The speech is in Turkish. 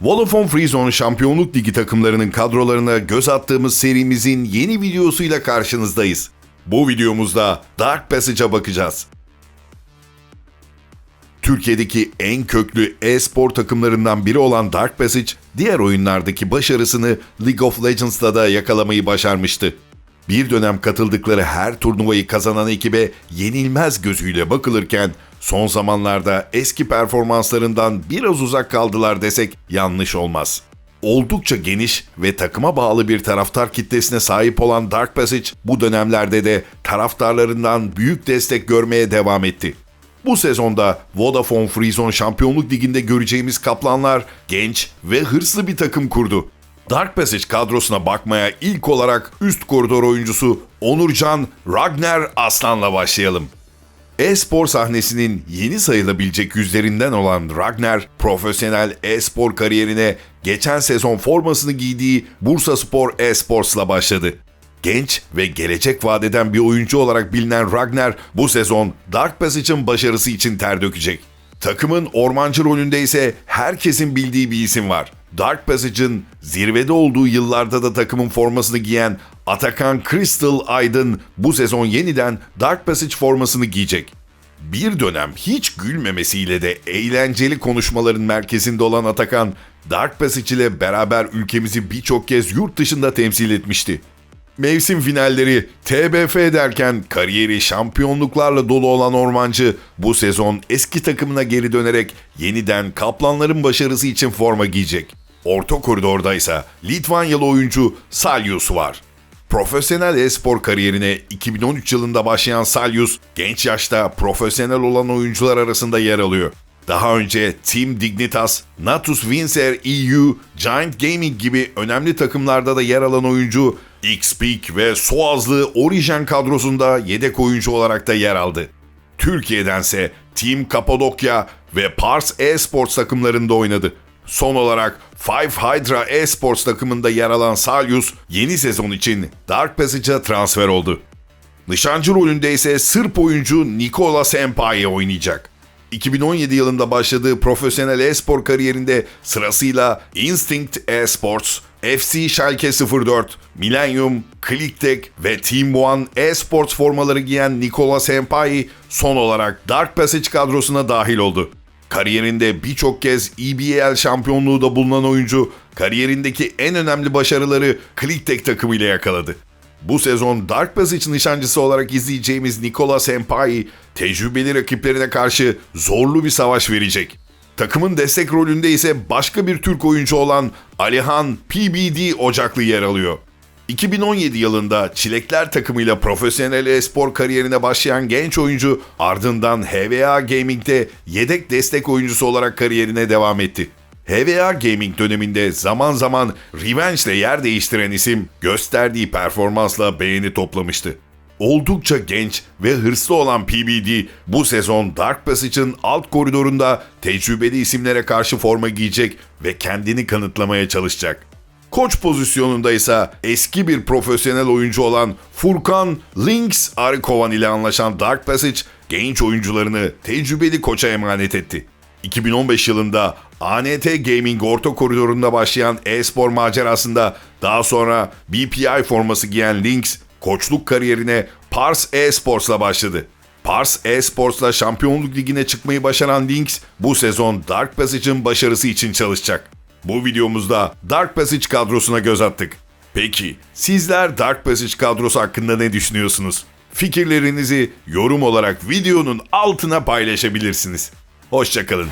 Vodafone Freezone Şampiyonluk Ligi takımlarının kadrolarına göz attığımız serimizin yeni videosuyla karşınızdayız. Bu videomuzda Dark Passage'a bakacağız. Türkiye'deki en köklü e-spor takımlarından biri olan Dark Passage, diğer oyunlardaki başarısını League of Legends'ta da yakalamayı başarmıştı. Bir dönem katıldıkları her turnuvayı kazanan ekibe yenilmez gözüyle bakılırken son zamanlarda eski performanslarından biraz uzak kaldılar desek yanlış olmaz. Oldukça geniş ve takıma bağlı bir taraftar kitlesine sahip olan Dark Passage bu dönemlerde de taraftarlarından büyük destek görmeye devam etti. Bu sezonda Vodafone Freezone Şampiyonluk Ligi'nde göreceğimiz Kaplanlar genç ve hırslı bir takım kurdu. Dark Passage kadrosuna bakmaya ilk olarak üst koridor oyuncusu Onurcan Ragnar Aslan'la başlayalım. E-spor sahnesinin yeni sayılabilecek yüzlerinden olan Ragnar, profesyonel e-spor kariyerine geçen sezon formasını giydiği Bursa Spor e-Sports'la başladı. Genç ve gelecek vadeden bir oyuncu olarak bilinen Ragnar bu sezon Dark Passage'ın başarısı için ter dökecek. Takımın ormancı rolünde ise herkesin bildiği bir isim var. Dark Passage'ın zirvede olduğu yıllarda da takımın formasını giyen Atakan Crystal Aydın bu sezon yeniden Dark Passage formasını giyecek. Bir dönem hiç gülmemesiyle de eğlenceli konuşmaların merkezinde olan Atakan, Dark Passage ile beraber ülkemizi birçok kez yurt dışında temsil etmişti. Mevsim finalleri, TBF derken kariyeri şampiyonluklarla dolu olan Ormancı bu sezon eski takımına geri dönerek yeniden Kaplanların başarısı için forma giyecek. Orta koridorda ise Litvanyalı oyuncu Salyus var. Profesyonel e-spor kariyerine 2013 yılında başlayan Salyus, genç yaşta profesyonel olan oyuncular arasında yer alıyor. Daha önce Team Dignitas, Natus Windsor EU, Giant Gaming gibi önemli takımlarda da yer alan oyuncu, X-Peak ve Soazlı Orijen kadrosunda yedek oyuncu olarak da yer aldı. Türkiye'dense Team Kapadokya ve Pars Esports takımlarında oynadı. Son olarak Five Hydra Esports takımında yer alan Salyus yeni sezon için Dark Passage'a transfer oldu. Nişancı rolünde ise Sırp oyuncu Nikola Senpai oynayacak. 2017 yılında başladığı profesyonel e-spor kariyerinde sırasıyla Instinct Esports, FC Schalke 04, Millennium, Clicktek ve Team One Esports formaları giyen Nikola Senpai son olarak Dark Passage kadrosuna dahil oldu. Kariyerinde birçok kez EBL şampiyonluğu da bulunan oyuncu, kariyerindeki en önemli başarıları Clicktek takımıyla yakaladı. Bu sezon Dark Passage nişancısı olarak izleyeceğimiz Nikola Senpai, tecrübeli rakiplerine karşı zorlu bir savaş verecek. Takımın destek rolünde ise başka bir Türk oyuncu olan Alihan PBD Ocaklı yer alıyor. 2017 yılında Çilekler takımıyla profesyonel e-spor kariyerine başlayan genç oyuncu ardından HVA Gaming'de yedek destek oyuncusu olarak kariyerine devam etti. HVA Gaming döneminde zaman zaman Revenge ile yer değiştiren isim gösterdiği performansla beğeni toplamıştı. Oldukça genç ve hırslı olan PBD bu sezon Dark Passage'ın alt koridorunda tecrübeli isimlere karşı forma giyecek ve kendini kanıtlamaya çalışacak. Koç pozisyonunda ise eski bir profesyonel oyuncu olan Furkan Lynx Arikovan ile anlaşan Dark Passage genç oyuncularını tecrübeli koça emanet etti. 2015 yılında ANT Gaming orta koridorunda başlayan e-spor macerasında daha sonra BPI forması giyen Lynx koçluk kariyerine Pars Esports'la başladı. Pars Esports'la Şampiyonluk Ligi'ne çıkmayı başaran Lynx bu sezon Dark Passage'ın başarısı için çalışacak. Bu videomuzda Dark Passage kadrosuna göz attık. Peki sizler Dark Passage kadrosu hakkında ne düşünüyorsunuz? Fikirlerinizi yorum olarak videonun altına paylaşabilirsiniz. Hoşçakalın.